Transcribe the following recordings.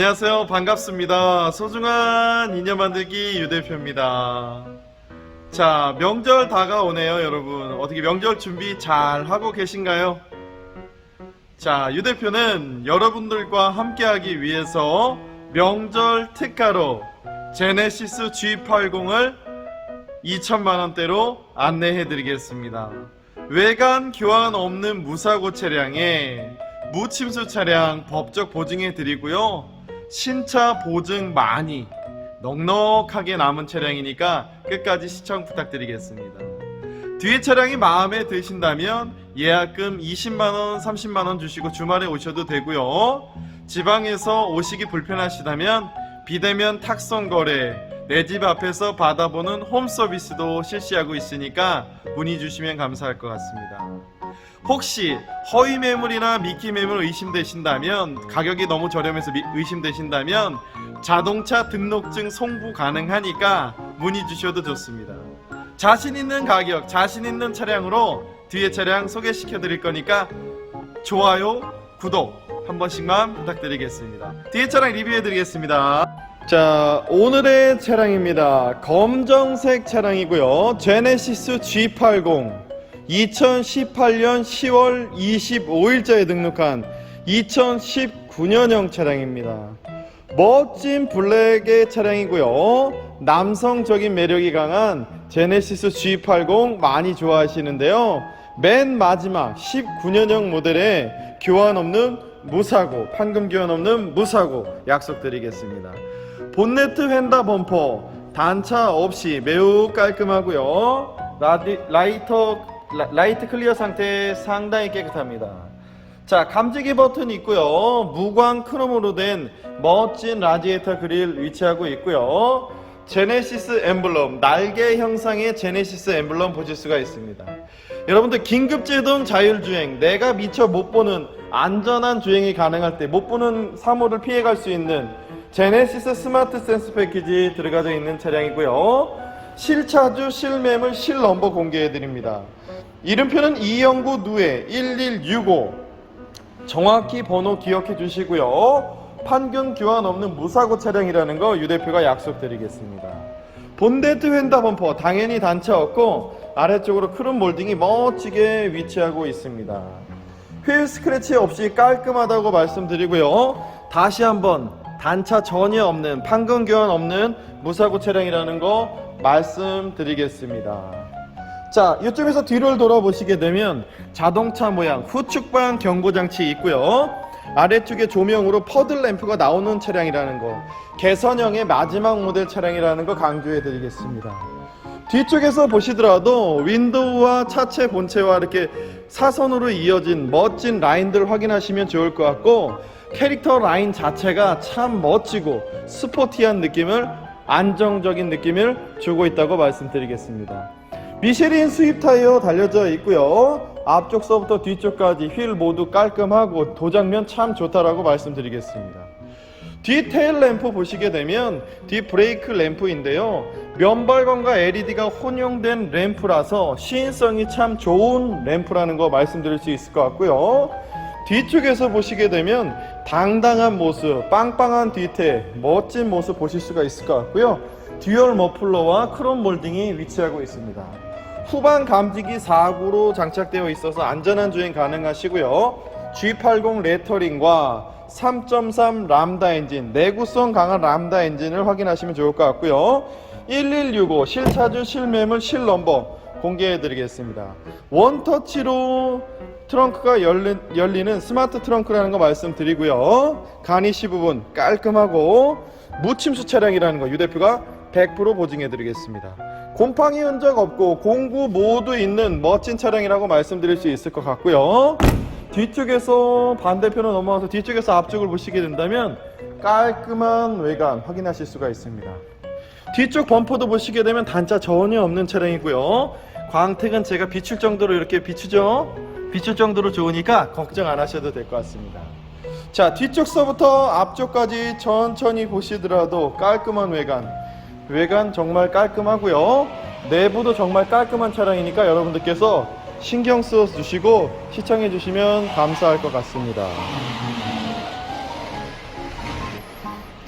안녕하세요. 반갑습니다. 소중한 인연 만들기 유 대표입니다. 자, 명절 다가오네요, 여러분. 어떻게 명절 준비 잘 하고 계신가요? 자, 유 대표는 여러분들과 함께하기 위해서 명절 특가로 제네시스 G80을 2천만 원대로 안내해 드리겠습니다. 외관 교환 없는 무사고 차량에 무침수 차량 법적 보증해 드리고요. 신차 보증 많이 넉넉하게 남은 차량이니까 끝까지 시청 부탁드리겠습니다. 뒤에 차량이 마음에 드신다면 예약금 20만원, 30만원 주시고 주말에 오셔도 되고요. 지방에서 오시기 불편하시다면 비대면 탁송 거래, 내 집 앞에서 받아보는 홈 서비스도 실시하고 있으니까 문의 주시면 감사할 것 같습니다. 혹시 허위 매물이나 미끼 매물 의심되신다면 가격이 너무 저렴해서 미- 의심되신다면 자동차 등록증 송부 가능하니까 문의 주셔도 좋습니다. 자신 있는 가격, 자신 있는 차량으로 뒤에 차량 소개시켜 드릴 거니까 좋아요, 구독 한 번씩만 부탁드리겠습니다. 뒤에 차량 리뷰해 드리겠습니다. 자, 오늘의 차량입니다. 검정색 차량이고요. 제네시스 G80 2018년 10월 25일자에 등록한 2019년형 차량입니다. 멋진 블랙의 차량이고요. 남성적인 매력이 강한 제네시스 G80 많이 좋아하시는데요. 맨 마지막 19년형 모델의 교환 없는 무사고, 판금 교환 없는 무사고 약속드리겠습니다. 본네트 휀다 범퍼 단차 없이 매우 깔끔하고요. 라디, 라이터 라, 라이트 클리어 상태 상당히 깨끗합니다. 자, 감지기 버튼 있고요. 무광 크롬으로 된 멋진 라디에이터 그릴 위치하고 있고요. 제네시스 엠블럼, 날개 형상의 제네시스 엠블럼 보실 수가 있습니다. 여러분들 긴급제동 자율주행, 내가 미처 못 보는 안전한 주행이 가능할 때 못 보는 사고를 피해갈 수 있는 제네시스 스마트 센스 패키지 들어가져 있는 차량이고요. 실차주, 실매물, 실넘버 공개해 드립니다. 이름표는 이영구 누에 1165 정확히 번호 기억해 주시고요. 판금 교환 없는 무사고 차량이라는 거 유 대표가 약속드리겠습니다. 본네트 휀다 범퍼 당연히 단차 없고 아래쪽으로 크롬 몰딩이 멋지게 위치하고 있습니다. 휠 스크래치 없이 깔끔하다고 말씀드리고요. 다시 한번 단차 전혀 없는 판금 교환 없는 무사고 차량이라는 거 말씀드리겠습니다. 자, 이쪽에서 뒤를 돌아보시게 되면 자동차 모양 후측방 경고 장치 있고요. 아래쪽에 조명으로 퍼들 램프가 나오는 차량이라는 거. 개선형의 마지막 모델 차량이라는 거 강조해 드리겠습니다. 뒤쪽에서 보시더라도 윈도우와 차체 본체와 이렇게 사선으로 이어진 멋진 라인들 확인하시면 좋을 것 같고 캐릭터 라인 자체가 참 멋지고 스포티한 느낌을 안정적인 느낌을 주고 있다고 말씀드리겠습니다. 미쉐린 수입 타이어 달려져 있고요. 앞쪽서부터 뒤쪽까지 휠 모두 깔끔하고 도장면 참 좋다라고 말씀드리겠습니다. 뒤 테일 램프 보시게 되면 뒤 브레이크 램프인데요. 면발광과 LED가 혼용된 램프라서 시인성이 참 좋은 램프라는 거 말씀드릴 수 있을 것 같고요. 뒤쪽에서 보시게 되면 당당한 모습, 빵빵한 뒤태, 멋진 모습 보실 수가 있을 것 같고요. 듀얼 머플러와 크롬 몰딩이 위치하고 있습니다. 후방 감지기 4구로 장착되어 있어서 안전한 주행 가능하시고요. G80 레터링과 3.3 람다 엔진, 내구성 강한 람다 엔진을 확인하시면 좋을 것 같고요. 1165 실차주 실매물 실넘버 공개해 드리겠습니다. 원터치로 트렁크가 열리, 열리는 스마트 트렁크라는 거 말씀드리고요. 가니시 부분 깔끔하고 무침수 차량이라는 거 유 대표가 100% 보증해 드리겠습니다. 곰팡이 흔적 없고 공구 모두 있는 멋진 차량이라고 말씀드릴 수 있을 것 같고요. 뒤쪽에서 반대편으로 넘어와서 뒤쪽에서 앞쪽을 보시게 된다면 깔끔한 외관 확인하실 수가 있습니다. 뒤쪽 범퍼도 보시게 되면 단차 전혀 없는 차량이고요. 광택은 제가 비출 정도로 이렇게 비추죠. 비출 정도로 좋으니까 걱정 안 하셔도 될 것 같습니다. 자, 뒤쪽서부터 앞쪽까지 천천히 보시더라도 깔끔한 외관. 외관 정말 깔끔하고요. 내부도 정말 깔끔한 차량이니까 여러분들께서 신경 써 주시고 시청해 주시면 감사할 것 같습니다.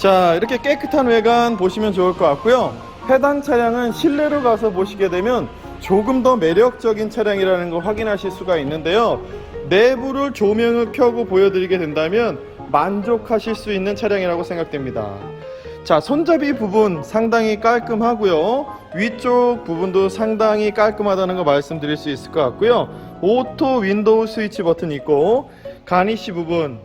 자, 이렇게 깨끗한 외관 보시면 좋을 것 같고요. 해당 차량은 실내로 가서 보시게 되면 조금 더 매력적인 차량이라는 걸 확인하실 수가 있는데요. 내부를 조명을 켜고 보여드리게 된다면 만족하실 수 있는 차량이라고 생각됩니다. 자, 손잡이 부분 상당히 깔끔하고요. 위쪽 부분도 상당히 깔끔하다는 거 말씀드릴 수 있을 것 같고요. 오토 윈도우 스위치 버튼 있고 가니쉬 부분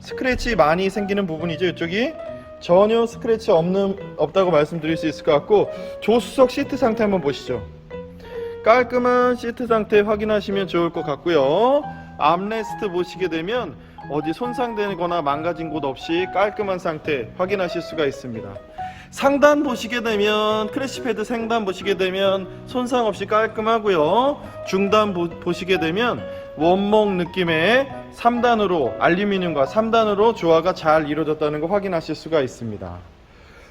스크래치 많이 생기는 부분이죠. 이쪽이 전혀 스크래치 없는 없다고 말씀드릴 수 있을 것 같고 조수석 시트 상태 한번 보시죠. 깔끔한 시트 상태 확인하시면 좋을 것 같고요. 암레스트 보시게 되면 어디 손상되거나 망가진 곳 없이 깔끔한 상태 확인하실 수가 있습니다. 상단 보시게 되면 크래시패드 상단 보시게 되면 손상 없이 깔끔하고요. 중단 보, 보시게 되면 원목 느낌의 3단으로 알루미늄과 3단으로 조화가 잘 이루어졌다는 거 확인하실 수가 있습니다.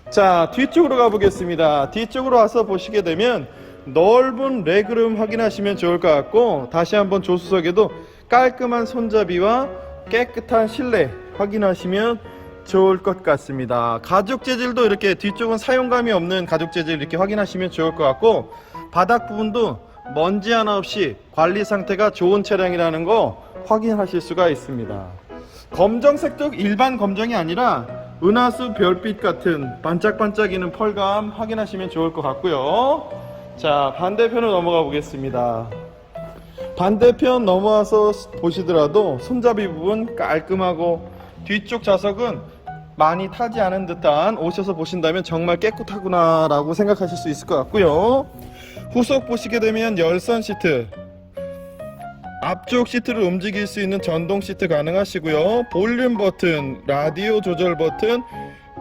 자 뒤쪽으로 가보겠습니다 뒤쪽으로 와서 보시게 되면 넓은 레그룸 확인하시면 좋을 것 같고 다시 한번 조수석에도 깔끔한 손잡이와 깨끗한 실내 확인하시면 좋을 것 같습니다 가죽 재질도 이렇게 뒤쪽은 사용감이 없는 가죽 재질 이렇게 확인하시면 좋을 것 같고 바닥 부분도 먼지 하나 없이 관리 상태가 좋은 차량이라는 거 확인하실 수가 있습니다 검정색도 일반 검정이 아니라 은하수 별빛 같은 반짝반짝이는 펄감 확인하시면 좋을 것 같고요. 자 반대편으로 넘어가 보겠습니다. 반대편 넘어와서 보시더라도 손잡이 부분 깔끔하고 뒤쪽 좌석은 많이 타지 않은 듯한 오셔서 보신다면 정말 깨끗하구나 라고 생각하실 수 있을 것 같고요. 후속 보시게 되면 열선 시트 앞쪽 시트를 움직일 수 있는 전동 시트 가능하시고요. 볼륨 버튼, 라디오 조절 버튼,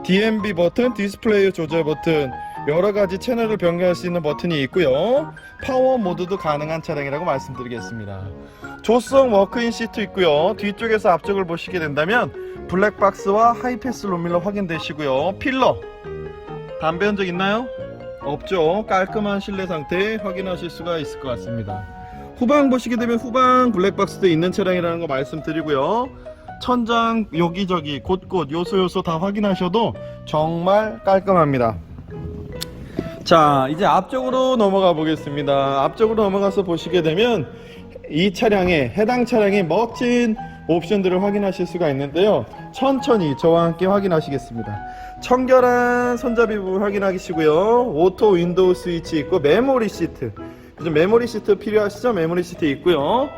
DMB 버튼, 디스플레이 조절 버튼, 여러 가지 채널을 변경할 수 있는 버튼이 있고요. 파워 모드도 가능한 차량이라고 말씀드리겠습니다. 조수석 워크인 시트 있고요. 뒤쪽에서 앞쪽을 보시게 된다면 블랙박스와 하이패스 롬밀러 확인되시고요. 필러 담배 흔적 있나요? 없죠. 깔끔한 실내 상태 확인하실 수가 있을 것 같습니다. 후방 보시게 되면 후방 블랙박스도 있는 차량이라는 거 말씀드리고요. 천장 여기저기 곳곳 요소 요소 다 확인하셔도 정말 깔끔합니다. 자 이제 앞쪽으로 넘어가 보겠습니다. 앞쪽으로 넘어가서 보시게 되면 이 차량에 해당 차량의 멋진 옵션들을 확인하실 수가 있는데요. 천천히 저와 함께 확인하시겠습니다. 청결한 손잡이 부분 확인하시고요. 오토 윈도우 스위치 있고 메모리 시트. 요즘 메모리 시트 필요하시죠? 메모리 시트 있고요.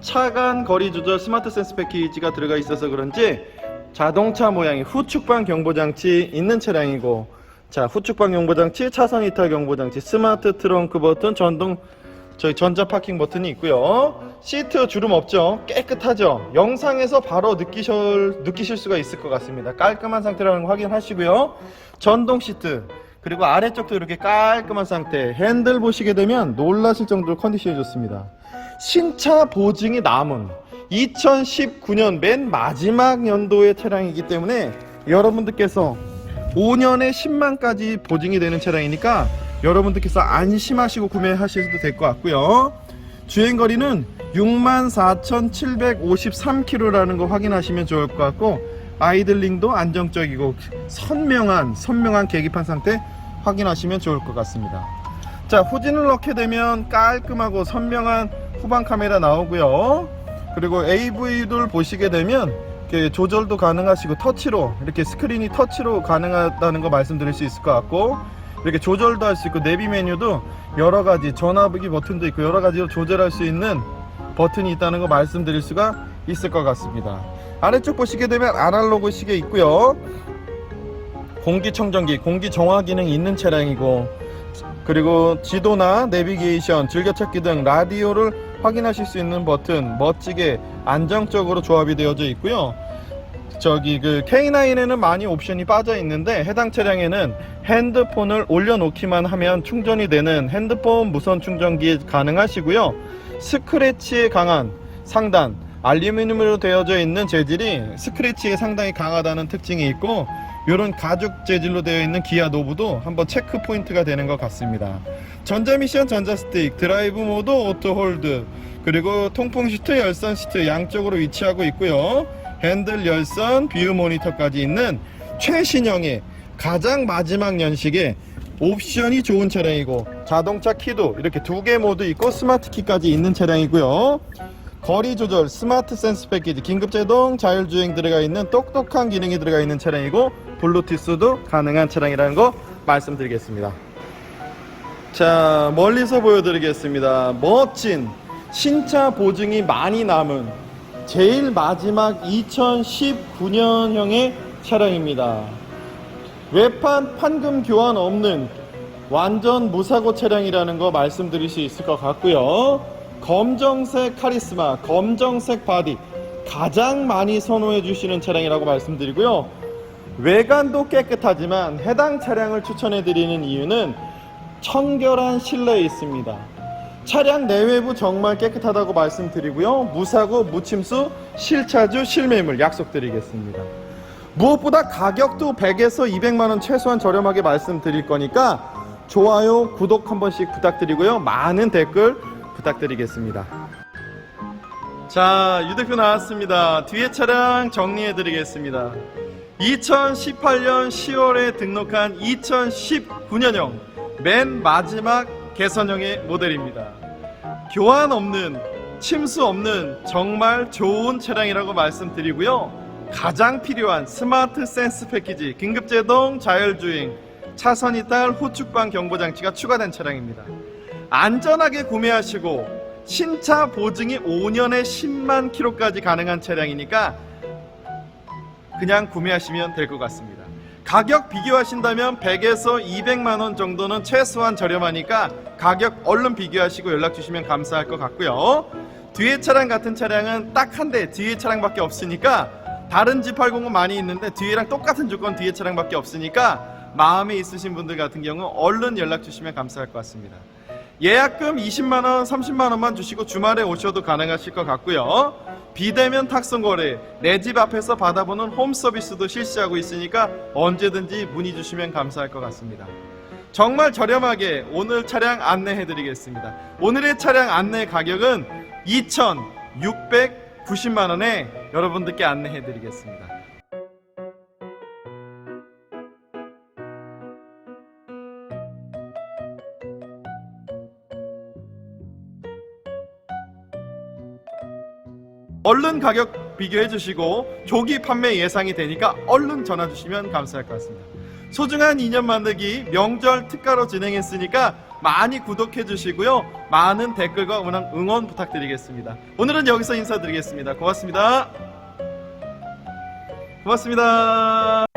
차간 거리 조절 스마트 센스 패키지가 들어가 있어서 그런지 자동차 모양의 후축방 경보 장치 있는 차량이고 자 후축방 경보 장치, 차선 이탈 경보 장치, 스마트 트렁크 버튼, 전동 저희 전자 파킹 버튼이 있고요. 시트 주름 없죠? 깨끗하죠? 영상에서 바로 느끼실, 느끼실 수가 있을 것 같습니다. 깔끔한 상태라는 거 확인하시고요. 전동 시트, 그리고 아래쪽도 이렇게 깔끔한 상태. 핸들 보시게 되면 놀라실 정도로 컨디션이 좋습니다. 신차 보증이 남은 2019년 맨 마지막 연도의 차량이기 때문에 여러분들께서 5년에 10만까지 보증이 되는 차량이니까 여러분들께서 안심하시고 구매하셔도 될 것 같고요. 주행 거리는 64,753km라는 거 확인하시면 좋을 것 같고 아이들링도 안정적이고 선명한 선명한 계기판 상태 확인하시면 좋을 것 같습니다. 자 후진을 넣게 되면 깔끔하고 선명한 후방 카메라 나오고요. 그리고 AV를 보시게 되면 조절도 가능하시고 터치로 이렇게 스크린이 터치로 가능하다는 거 말씀드릴 수 있을 것 같고 이렇게 조절도 할 수 있고 내비 메뉴도 여러 가지 전화기 버튼도 있고 여러 가지로 조절할 수 있는 버튼이 있다는 거 말씀드릴 수가 있을 것 같습니다. 아래쪽 보시게 되면 아날로그 시계 있고요. 공기청정기, 공기 정화 기능이 있는 차량이고 그리고 지도나 내비게이션, 즐겨찾기 등 라디오를 확인하실 수 있는 버튼 멋지게 안정적으로 조합이 되어져 있고요. 저기 그 K9에는 많이 옵션이 빠져 있는데 해당 차량에는 핸드폰을 올려놓기만 하면 충전이 되는 핸드폰 무선 충전기 가능하시고요. 스크래치에 강한 상단 알루미늄으로 되어져 있는 재질이 스크래치에 상당히 강하다는 특징이 있고 이런 가죽 재질로 되어 있는 기아 노브도 한번 체크 포인트가 되는 것 같습니다. 전자 미션 전자 스틱, 드라이브 모드 오토 홀드, 그리고 통풍 시트, 열선 시트 양쪽으로 위치하고 있고요. 핸들 열선, 뷰 모니터까지 있는 최신형의 가장 마지막 연식에 옵션이 좋은 차량이고 자동차 키도 이렇게 두 개 모두 있고 스마트 키까지 있는 차량이고요. 거리 조절, 스마트 센스 패키지, 긴급 제동, 자율주행 들어가 있는 똑똑한 기능이 들어가 있는 차량이고 블루투스도 가능한 차량이라는 거 말씀드리겠습니다. 자, 멀리서 보여드리겠습니다. 멋진 신차 보증이 많이 남은 제일 마지막 2019년형의 차량입니다. 외판 판금 교환 없는 완전 무사고 차량이라는 거 말씀드릴 수 있을 것 같고요. 검정색 카리스마, 검정색 바디 가장 많이 선호해 주시는 차량이라고 말씀드리고요. 외관도 깨끗하지만 해당 차량을 추천해 드리는 이유는 청결한 실내에 있습니다. 차량 내외부 정말 깨끗하다고 말씀드리고요. 무사고, 무침수, 실차주, 실매물 약속드리겠습니다. 무엇보다 가격도 100에서 200만 원 최소한 저렴하게 말씀드릴 거니까 좋아요, 구독 한 번씩 부탁드리고요. 많은 댓글 부탁드리겠습니다. 자, 유 대표 나왔습니다. 뒤에 차량 정리해 드리겠습니다. 2018년 10월에 등록한 2019년형 맨 마지막 개선형의 모델입니다. 교환 없는 침수 없는 정말 좋은 차량이라고 말씀드리고요. 가장 필요한 스마트 센스 패키지, 긴급 제동, 자율주행, 차선 이탈, 후축방 경보 장치가 추가된 차량입니다. 안전하게 구매하시고 신차 보증이 5년에 10만 킬로까지 가능한 차량이니까 그냥 구매하시면 될 것 같습니다. 가격 비교하신다면 100에서 200만 원 정도는 최소한 저렴하니까 가격 얼른 비교하시고 연락 주시면 감사할 것 같고요. 뒤에 차량 같은 차량은 딱 한 대 뒤에 차량밖에 없으니까 다른 G80은 많이 있는데 뒤에랑 똑같은 조건 뒤에 차량밖에 없으니까 마음에 있으신 분들 같은 경우 얼른 연락 주시면 감사할 것 같습니다. 예약금 20만 원, 30만 원만 주시고 주말에 오셔도 가능하실 것 같고요. 비대면 탁송 거래, 내 집 앞에서 받아보는 홈 서비스도 실시하고 있으니까 언제든지 문의 주시면 감사할 것 같습니다. 정말 저렴하게 오늘 차량 안내해 드리겠습니다. 오늘의 차량 안내 가격은 2,690만 원에 여러분들께 안내해 드리겠습니다. 얼른 가격 비교해 주시고 조기 판매 예상이 되니까 얼른 전화 주시면 감사할 것 같습니다. 소중한 인연 만들기 명절 특가로 진행했으니까 많이 구독해 주시고요. 많은 댓글과 응원, 부탁드리겠습니다. 오늘은 여기서 인사드리겠습니다. 고맙습니다. 고맙습니다.